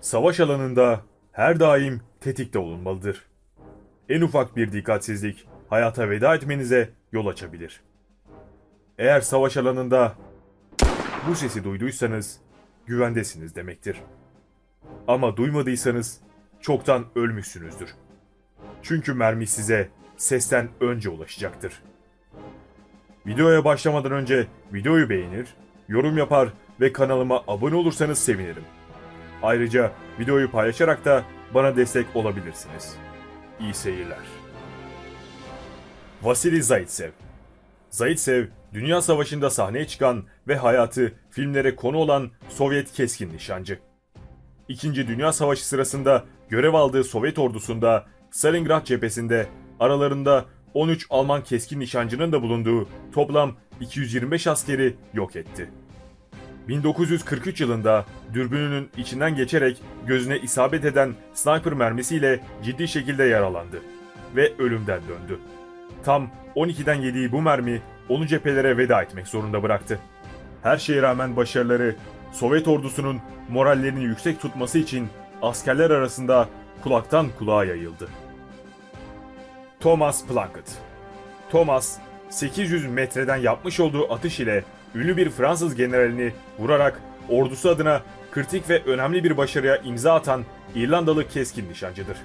savaş alanında her daim tetikte olunmalıdır. En ufak bir dikkatsizlik hayata veda etmenize yol açabilir. Eğer savaş alanında bu sesi duyduysanız güvendesiniz demektir. Ama duymadıysanız çoktan ölmüşsünüzdür. Çünkü mermi size sesten önce ulaşacaktır. Videoya başlamadan önce videoyu beğenir, yorum yapar ve kanalıma abone olursanız sevinirim. Ayrıca videoyu paylaşarak da bana destek olabilirsiniz. İyi seyirler. Vasili Zaitsev Zaitsev, Dünya Savaşı'nda sahneye çıkan ve hayatı filmlere konu olan Sovyet keskin nişancı. İkinci Dünya Savaşı sırasında görev aldığı Sovyet ordusunda Stalingrad cephesinde aralarında 13 Alman keskin nişancının da bulunduğu toplam 225 askeri yok etti. 1943 yılında dürbününün içinden geçerek gözüne isabet eden sniper mermisiyle ciddi şekilde yaralandı ve ölümden döndü. Tam 12'den yediği bu mermi onu cephelere veda etmek zorunda bıraktı. Her şeye rağmen başarıları Sovyet ordusunun morallerini yüksek tutması için askerler arasında kulaktan kulağa yayıldı. Thomas Plunkett Thomas, 800 metreden yapmış olduğu atış ile ünlü bir Fransız generalini vurarak ordusu adına kritik ve önemli bir başarıya imza atan İrlandalı keskin nişancıdır.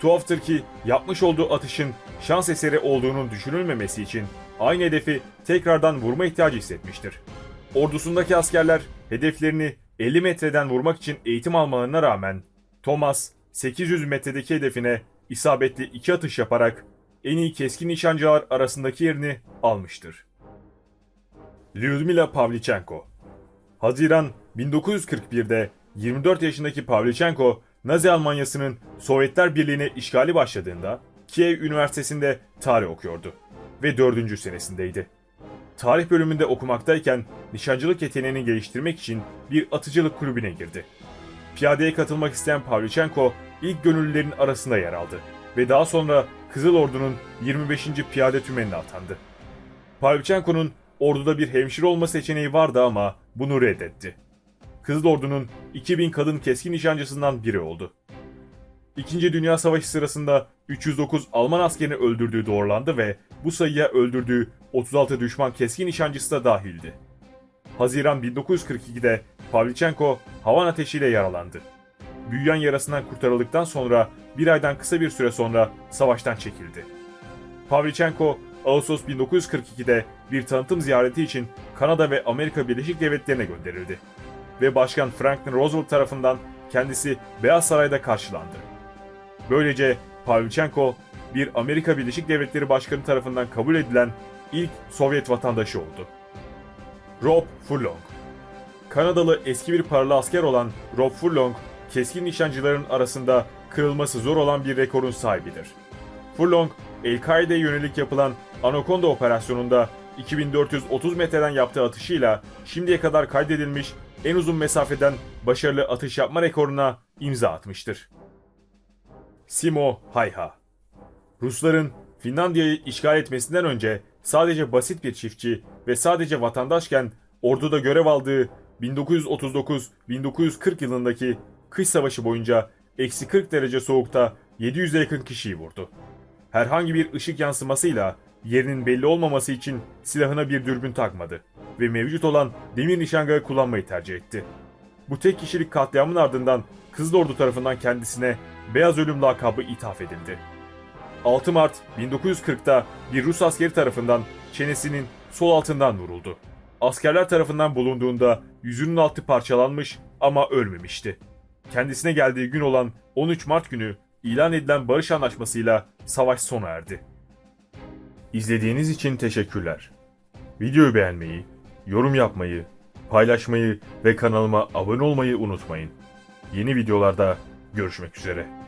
Tuhaftır ki yapmış olduğu atışın şans eseri olduğunun düşünülmemesi için aynı hedefi tekrardan vurma ihtiyacı hissetmiştir. Ordusundaki askerler hedeflerini 50 metreden vurmak için eğitim almalarına rağmen Thomas 800 metredeki hedefine isabetli iki atış yaparak en iyi keskin nişancılar arasındaki yerini almıştır. Lyudmila Pavlichenko Haziran 1941'de 24 yaşındaki Pavlichenko, Nazi Almanyası'nın Sovyetler Birliği'ne işgali başladığında Kiev Üniversitesi'nde tarih okuyordu ve 4. senesindeydi. Tarih bölümünde okumaktayken nişancılık yeteneğini geliştirmek için bir atıcılık kulübüne girdi. Piyadeye katılmak isteyen Pavlichenko ilk gönüllülerin arasında yer aldı ve daha sonra Kızıl Ordu'nun 25. Piyade Tümeni'ne atandı. Pavlichenko'nun orduda bir hemşire olma seçeneği vardı ama bunu reddetti. Kızıl Ordu'nun 2000 kadın keskin nişancısından biri oldu. İkinci Dünya Savaşı sırasında 309 Alman askerini öldürdüğü doğrulandı ve bu sayıya öldürdüğü 36 düşman keskin nişancısı da dahildi. Haziran 1942'de Pavlichenko havan ateşiyle yaralandı. Büyüyen yarasından kurtarıldıktan sonra bir aydan kısa bir süre sonra savaştan çekildi. Pavlichenko, Ağustos 1942'de bir tanıtım ziyareti için Kanada ve Amerika Birleşik Devletleri'ne gönderildi. Ve Başkan Franklin Roosevelt tarafından kendisi Beyaz Saray'da karşılandı. Böylece Pavlichenko, bir Amerika Birleşik Devletleri Başkanı tarafından kabul edilen ilk Sovyet vatandaşı oldu. Rob Furlong Kanadalı eski bir paralı asker olan Rob Furlong, keskin nişancıların arasında kırılması zor olan bir rekorun sahibidir. Furlong, El-Kaide'ye yönelik yapılan Anaconda operasyonunda 2430 metreden yaptığı atışıyla şimdiye kadar kaydedilmiş en uzun mesafeden başarılı atış yapma rekoruna imza atmıştır. Simo Hayha Rusların Finlandiya'yı işgal etmesinden önce sadece basit bir çiftçi ve sadece vatandaşken orduda görev aldığı 1939-1940 yılındaki kış savaşı boyunca eksi 40 derece soğukta 700'e yakın kişiyi vurdu. Herhangi bir ışık yansımasıyla yerinin belli olmaması için silahına bir dürbün takmadı ve mevcut olan demir nişangahı kullanmayı tercih etti. Bu tek kişilik katliamın ardından Kızıl Ordu tarafından kendisine Beyaz Ölüm lakabı ithaf edildi. 6 Mart 1940'da bir Rus askeri tarafından çenesinin sol altından vuruldu. Askerler tarafından bulunduğunda yüzünün altı parçalanmış ama ölmemişti. Kendisine geldiği gün olan 13 Mart günü ilan edilen barış anlaşmasıyla savaş sona erdi. İzlediğiniz için teşekkürler. Videoyu beğenmeyi, yorum yapmayı, paylaşmayı ve kanalıma abone olmayı unutmayın. Yeni videolarda görüşmek üzere.